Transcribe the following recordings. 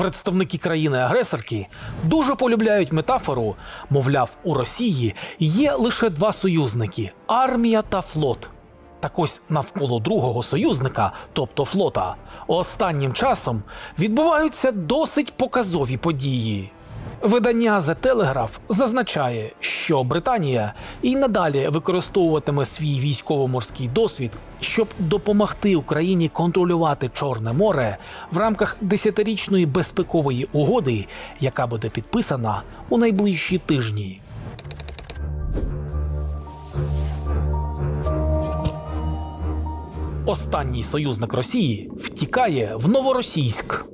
Представники країни-агресорки дуже полюбляють метафору, мовляв, у Росії є лише два союзники армія та флот. Так ось навколо другого союзника, тобто флота, останнім часом відбуваються досить показові події. Видання The Telegraph зазначає, що Британія і надалі використовуватиме свій військово-морський досвід, щоб допомогти Україні контролювати Чорне море в рамках десятирічної безпекової угоди, яка буде підписана у найближчі тижні. Останній союзник Росії втікає в Новоросійськ.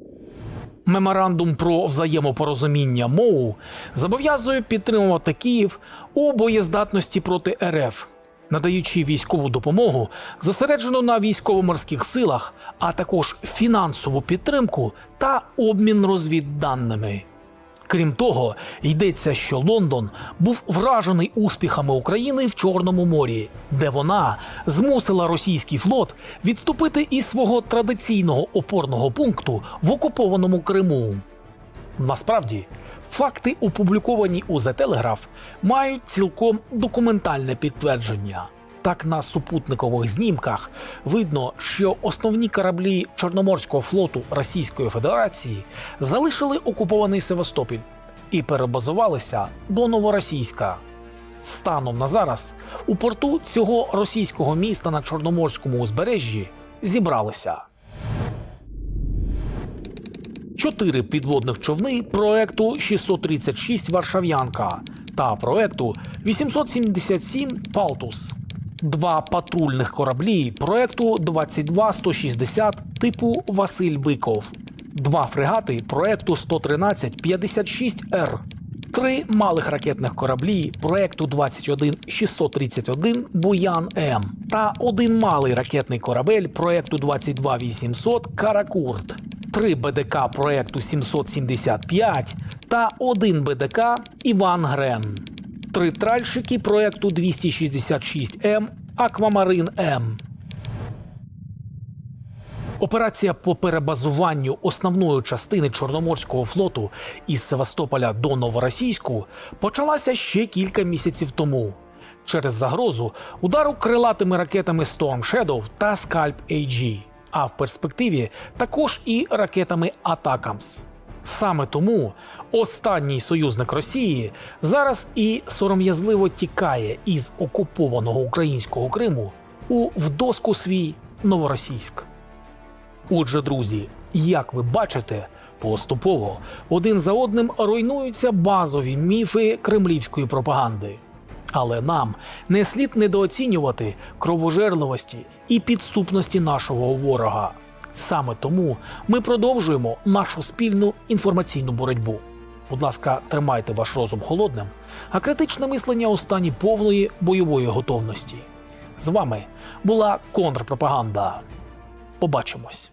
Меморандум про взаємопорозуміння МОУ зобов'язує підтримувати Київ у боєздатності проти РФ, надаючи військову допомогу, зосереджену на військово-морських силах, а також фінансову підтримку та обмін розвідданими. Крім того, йдеться, що Лондон був вражений успіхами України в Чорному морі, де вона змусила російський флот відступити із свого традиційного опорного пункту в окупованому Криму. Насправді, факти, опубліковані у The Telegraph, мають цілком документальне підтвердження. Так, на супутникових знімках видно, що основні кораблі Чорноморського флоту Російської Федерації залишили окупований Севастополь і перебазувалися до Новоросійська. Станом на зараз у порту цього російського міста на Чорноморському узбережжі зібралися чотири підводних човни проекту 636 Варшав'янка та проекту 877 Палтус, два патрульних кораблі проекту 22160 типу Василь Биков, два фрегати проекту 113 56 Р. Три малих ракетних кораблі проекту 21631 Буян М. Та один малий ракетний корабель проекту 22800 Каракурт, три БДК проекту 775 та один БДК Іван Грен, три тральщики проекту 266 М Аквамарин М. Операція по перебазуванню основної частини Чорноморського флоту із Севастополя до Новоросійську почалася ще кілька місяців тому через загрозу удару крилатими ракетами Storm Shadow та Scalp AG, а в перспективі також і ракетами Атакамс. Саме тому останній союзник Росії зараз і сором'язливо тікає із окупованого українського Криму у вдоску свій Новоросійськ. Отже, друзі, як ви бачите, поступово один за одним руйнуються базові міфи кремлівської пропаганди. Але нам не слід недооцінювати кровожерливості і підступності нашого ворога. Саме тому ми продовжуємо нашу спільну інформаційну боротьбу. Будь ласка, тримайте ваш розум холодним, а критичне мислення у стані повної бойової готовності. З вами була контрпропаганда. Побачимось.